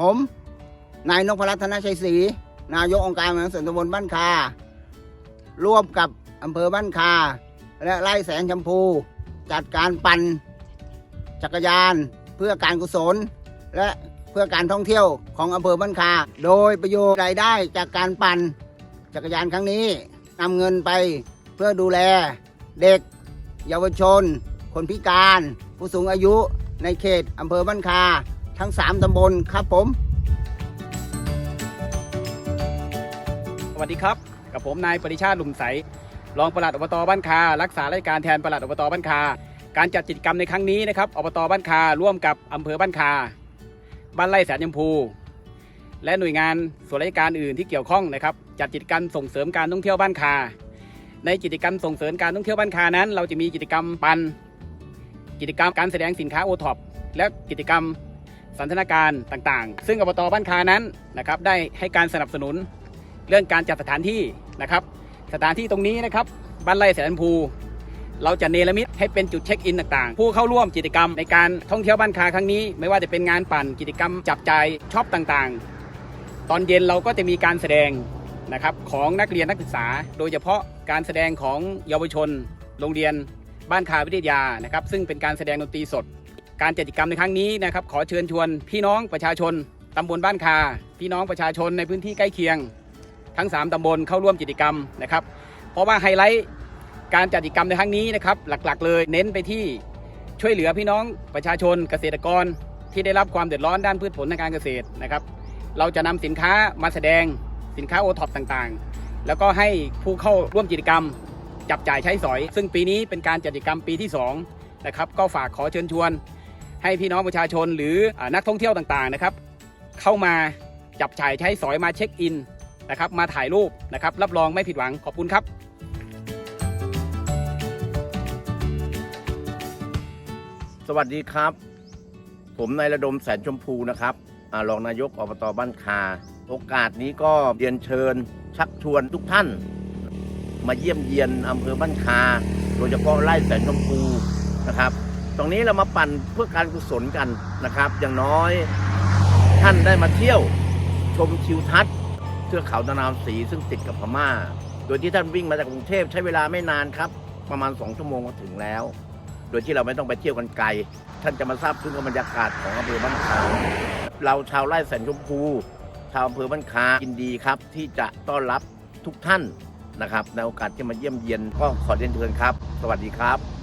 ผม นายนพรัตนชัยศรีนายกองค์การบริหาส่วนตำบลบ้านคา ร่วมกับอำเภอบ้านคา และไร่แสงชมพู จัดการปั่นจักรยานเพื่อการกุศล และเพื่อการท่องเที่ยวของอำเภอบ้านคา โดยประโยชน์รายได้จากการปั่นจักรยานครั้งนี้นำเงินไปเพื่อดูแลเด็ก เยาวชน คนพิการ ผู้สูงอายุในเขตอำเภอบ้านคา ทั้ง 3 ตำบลครับผม สวัสดีครับ กับผมนายปริชาติลุมใส รองปลัดอบตบ้านคา รักษาราชการแทนปลัดอบตบ้านคา การจัดกิจกรรมในครั้งนี้นะครับ อบตบ้านคา ร่วมกับอำเภอบ้านคา บ้านไร่แสนยมพู และหน่วยงานส่วนราชการอื่นที่เกี่ยวข้องนะครับ จัดกิจกรรมส่งเสริมการท่องเที่ยวบ้านคา ในกิจกรรมส่งเสริมการท่องเที่ยวบ้านคานั้น เราจะมีกิจกรรมปัน กิจกรรมการแสดงสินค้าโอท็อปและกิจกรรม สันทนาการต่างๆ ซึ่งอบตบ้านคานั้นนะครับได้ให้การสนับสนุนเรื่องการจัดสถานที่นะครับ สถานที่ตรงนี้นะครับบ้านไร่แสนภู เราจะเนรมิตให้เป็นจุดเช็คอินต่างๆ ผู้เข้าร่วมกิจกรรมในการท่องเที่ยวบ้านคาครั้งนี้ ไม่ว่าจะเป็นงานปั่นกิจกรรมจับจ่ายชอปต่างๆ ตอนเย็นเราก็จะมีการแสดงนะครับของนักเรียนนักศึกษา โดยเฉพาะการแสดงของเยาวชน โรงเรียนบ้านคาวิทยานะครับซึ่งเป็นการแสดงดนตรีสด การจัดกิจกรรมในครั้งนี้นะครับขอเชิญชวนพี่น้องประชาชนตำบลบ้านคา พี่น้องประชาชนในพื้นที่ใกล้เคียง ทั้ง 3ตำบลเข้าร่วมกิจกรรมนะครับ เพราะว่าไฮไลท์การจัดกิจกรรมในครั้งนี้นะครับหลักๆ เลยเน้นไปที่ช่วยเหลือพี่น้องประชาชนเกษตรกรที่ได้รับความเดือดร้อนด้านพืชผลทางการเกษตรนะครับ เราจะนำสินค้ามาแสดงสินค้าโอท็อปต่างๆ แล้วก็ให้ผู้เข้าร่วมกิจกรรม จับจ่ายใช้สอย ซึ่งปีนี้เป็นการจัดกิจกรรมปีที่2นะครับก็ฝากขอเชิญชวน ให้พี่น้องประชาชนหรือนักท่องเที่ยวต่างๆนะครับ เข้ามาจับจ่ายใช้สอยมาเช็คอินนะครับ มาถ่ายรูปนะครับ รับรองไม่ผิดหวังขอบคุณครับสวัสดีครับ ผมนายระดมแสนชมพูนะครับรองนายกอบตบ้านคา โอกาสนี้ก็เรียนเชิญ ชักชวนทุกท่าน มาเยี่ยมเยียนอำเภอบ้านคา โดยเฉพาะไร่แสนชมพูนะครับ ตรงนี้เรามาปั่นเพื่อการกุศลกันนะครับ อย่างน้อยท่านได้มาเที่ยวชมทิวทัศน์เทือกเขาตะนาวสีซึ่งติดกับพม่า โดยที่ท่านวิ่งมาจากกรุงเทพใช้เวลาไม่นานครับ ประมาณ 2 ชั่วโมงก็ถึงแล้ว โดยที่เราไม่ต้องไปเที่ยวกันไกล ท่านจะมาทราบซึ้งกับบรรยากาศของอำเภอบ้านคาเราชาวไร่แสนชมพูชาวอำเภอบ้านคายินดีครับ ที่จะต้อนรับทุกท่านนะครับในโอกาสที่มาเยี่ยมเยียนก็ขอเรียนเชิญครับ สวัสดีครับ